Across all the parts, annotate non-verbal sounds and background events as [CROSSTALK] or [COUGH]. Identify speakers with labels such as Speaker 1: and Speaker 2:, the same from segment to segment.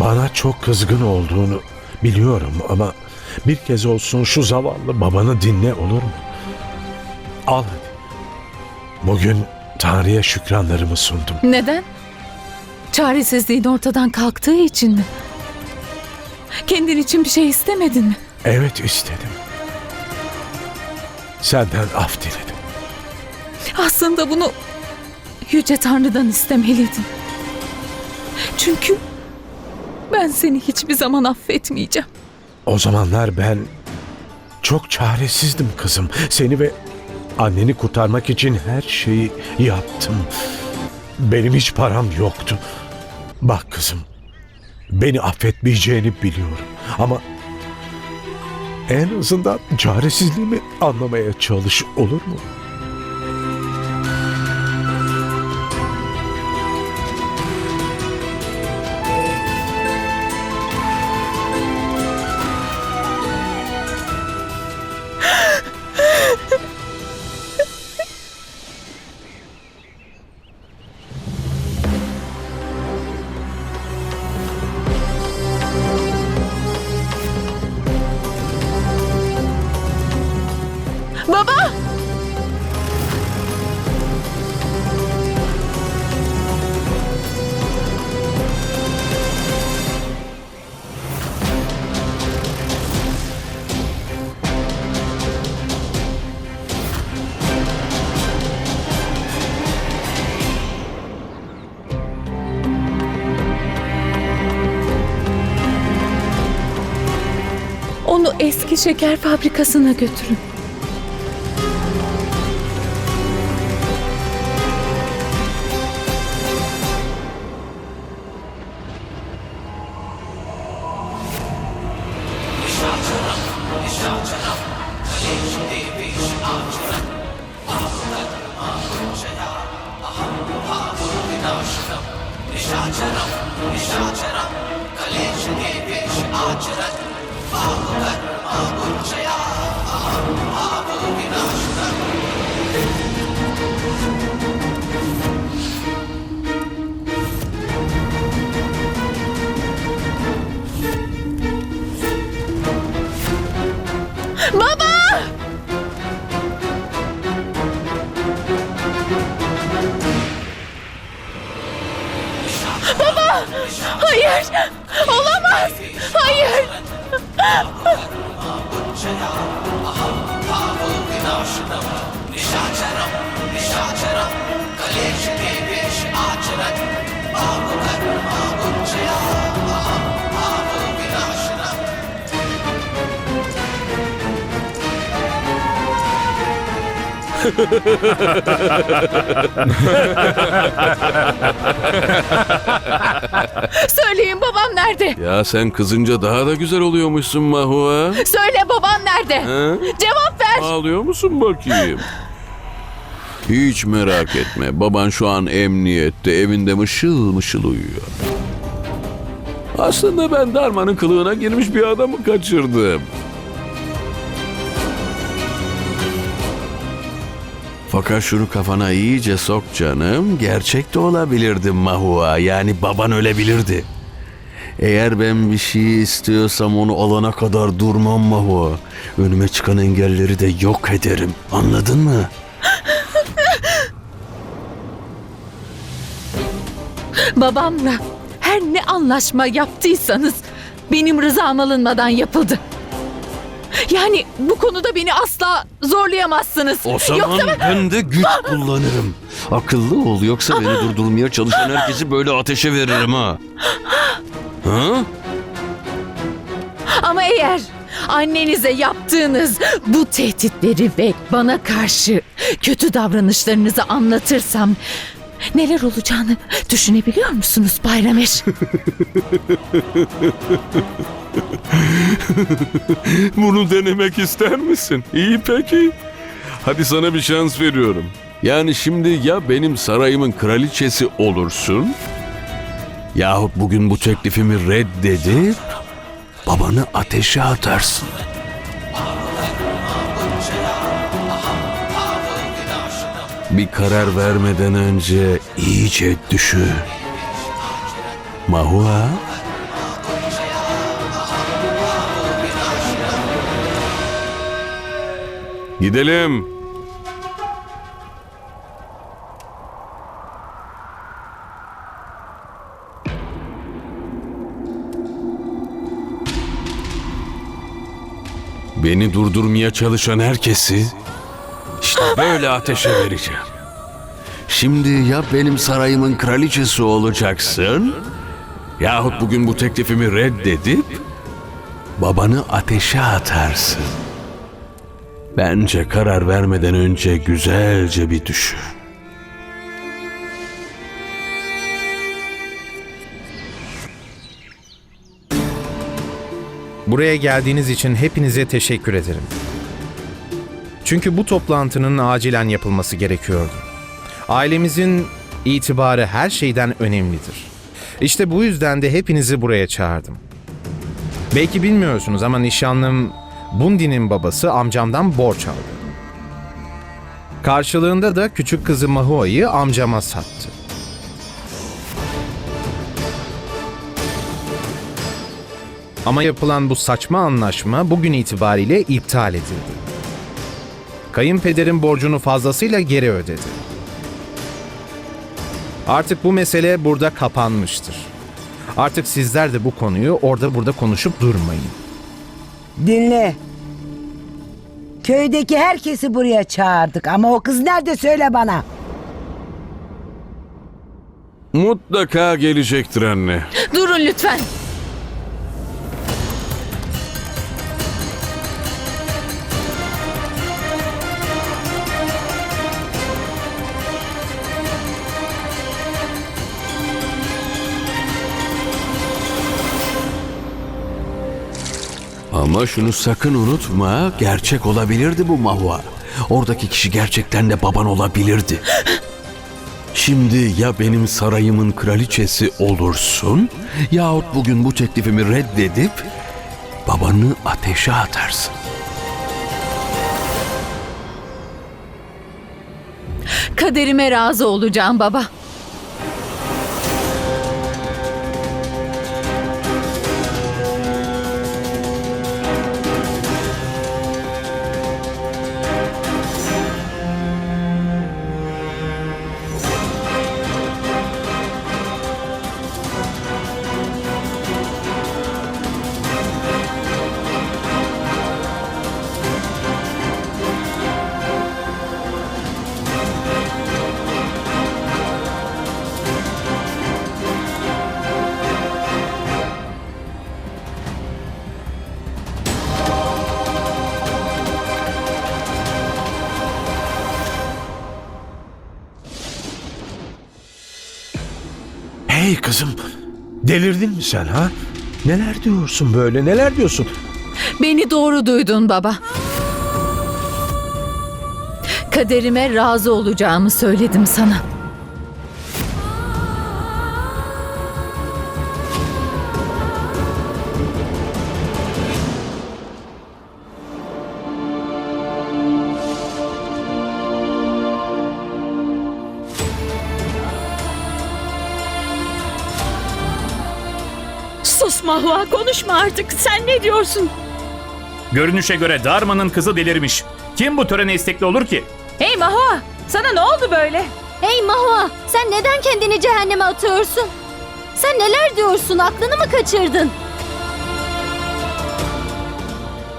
Speaker 1: Bana çok kızgın olduğunu biliyorum ama bir kez olsun şu zavallı babanı dinle olur mu? Al hadi. Bugün Tanrı'ya şükranlarımı sundum.
Speaker 2: Neden? Çaresizliğin ortadan kalktığı için mi? Kendin için bir şey istemedin mi?
Speaker 1: Evet istedim. Senden af diledim.
Speaker 2: Aslında bunu Yüce Tanrı'dan istemeliydin. Çünkü ben seni hiçbir zaman affetmeyeceğim.
Speaker 1: O zamanlar ben çok çaresizdim kızım. Seni ve anneni kurtarmak için her şeyi yaptım. Benim hiç param yoktu. Bak kızım, beni affetmeyeceğini biliyorum. Ama en azından çaresizliğimi anlamaya çalış olur mu?
Speaker 2: Eski şeker fabrikasına götürün. Hayır! Olamaz! Hayır! [LAUGHS] Söyleyin babam nerede?
Speaker 3: Ya sen kızınca daha da güzel oluyormuşsun Mahua.
Speaker 2: Söyle babam nerede?
Speaker 3: Ha?
Speaker 2: Cevap ver!
Speaker 3: Ağlıyor musun bakayım? Hiç merak etme. Baban şu an emniyette, evinde mışıl mışıl uyuyor. Aslında ben Darman'ın kılığına girmiş bir adamı kaçırdım. Fakat şunu kafana iyice sok canım. Gerçek de olabilirdi Mahua. Yani baban ölebilirdi. Eğer ben bir şey istiyorsam onu alana kadar durmam Mahua. Önüme çıkan engelleri de yok ederim. Anladın mı? [LAUGHS]
Speaker 2: Babamla her ne anlaşma yaptıysanız benim rızam alınmadan yapıldı. Yani bu konuda beni asla zorlayamazsınız.
Speaker 3: O zaman
Speaker 2: Yoksa ben...
Speaker 3: ben de güç kullanırım. Akıllı ol yoksa beni durdurmaya çalışan herkesi böyle ateşe veririm ha. Ha?
Speaker 2: Ama eğer annenize yaptığınız bu tehditleri ve bana karşı kötü davranışlarınızı anlatırsam neler olacağını düşünebiliyor musunuz Bayrameş? [LAUGHS] [LAUGHS]
Speaker 3: Bunu denemek ister misin? İyi peki. Hadi sana bir şans veriyorum. Yani şimdi ya benim sarayımın kraliçesi olursun yahut bugün bu teklifimi reddedip babanı ateşe atarsın. Bir karar vermeden önce iyice düşün. Mahua Gidelim. Beni durdurmaya çalışan herkesi işte böyle ateşe vereceğim. Şimdi ya benim sarayımın kraliçesi olacaksın yahut bugün bu teklifimi reddedip babanı ateşe atarsın. Bence karar vermeden önce güzelce bir düşün.
Speaker 4: Buraya geldiğiniz için hepinize teşekkür ederim. Çünkü bu toplantının acilen yapılması gerekiyordu. Ailemizin itibarı her şeyden önemlidir. İşte bu yüzden de hepinizi buraya çağırdım. Belki bilmiyorsunuz ama nişanlım Bundi'nin babası amcamdan borç aldı. Karşılığında da küçük kızı Mahua'yı amcama sattı. Ama yapılan bu saçma anlaşma bugün itibariyle iptal edildi. Kayınpederin borcunu fazlasıyla geri ödedi. Artık bu mesele burada kapanmıştır. Artık sizler de bu konuyu orada burada konuşup durmayın.
Speaker 5: Dinle. Köydeki herkesi buraya çağırdık ama o kız nerede söyle bana.
Speaker 3: Mutlaka gelecektir anne.
Speaker 2: Durun lütfen.
Speaker 3: Ama şunu sakın unutma, gerçek olabilirdi bu Mahva. Oradaki kişi gerçekten de baban olabilirdi. Şimdi ya benim sarayımın kraliçesi olursun yahut bugün bu teklifimi reddedip babanı ateşe atarsın.
Speaker 2: Kaderime razı olacağım baba.
Speaker 1: Hey kızım, delirdin mi sen ha? Neler diyorsun böyle, neler diyorsun?
Speaker 2: Beni doğru duydun baba. Kaderime razı olacağımı söyledim sana.
Speaker 6: Sus Mahva konuşma artık. Sen ne diyorsun?
Speaker 7: Görünüşe göre Darman'ın kızı delirmiş. Kim bu törene istekli olur ki?
Speaker 6: Hey Mahva sana ne oldu böyle?
Speaker 8: Hey Mahva, sen neden kendini cehenneme atıyorsun? Sen neler diyorsun? Aklını mı kaçırdın?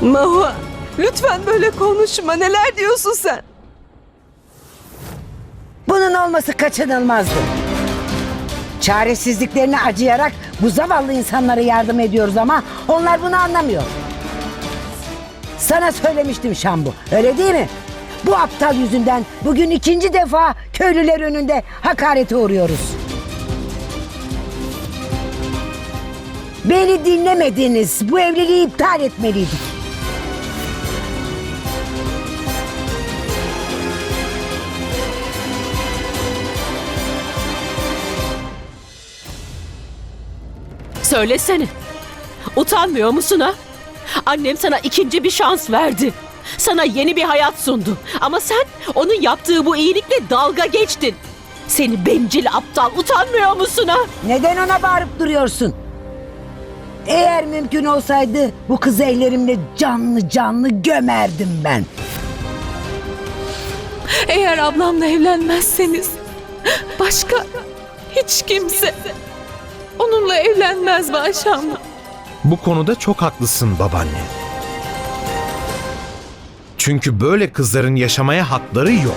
Speaker 9: Mahua, lütfen böyle konuşma. Neler diyorsun sen?
Speaker 5: Bunun olması kaçınılmazdı. Çaresizliklerine acıyarak bu zavallı insanlara yardım ediyoruz ama onlar bunu anlamıyor. Sana söylemiştim Şambu, öyle değil mi? Bu aptal yüzünden bugün ikinci defa köylüler önünde hakarete uğruyoruz. Beni dinlemediniz. Bu evliliği iptal etmeliydik.
Speaker 6: Söylesene. Utanmıyor musun ha? Annem sana ikinci bir şans verdi. Sana yeni bir hayat sundu. Ama sen onun yaptığı bu iyilikle dalga geçtin. Seni bencil aptal utanmıyor musun ha?
Speaker 5: Neden ona bağırıp duruyorsun? Eğer mümkün olsaydı bu kızı ellerimle canlı canlı gömerdim ben.
Speaker 2: Eğer ablamla evlenmezseniz başka hiç kimse onunla evlenmez Başamla.
Speaker 4: Bu konuda çok haklısın babaanne. Çünkü böyle kızların yaşamaya hakları yok.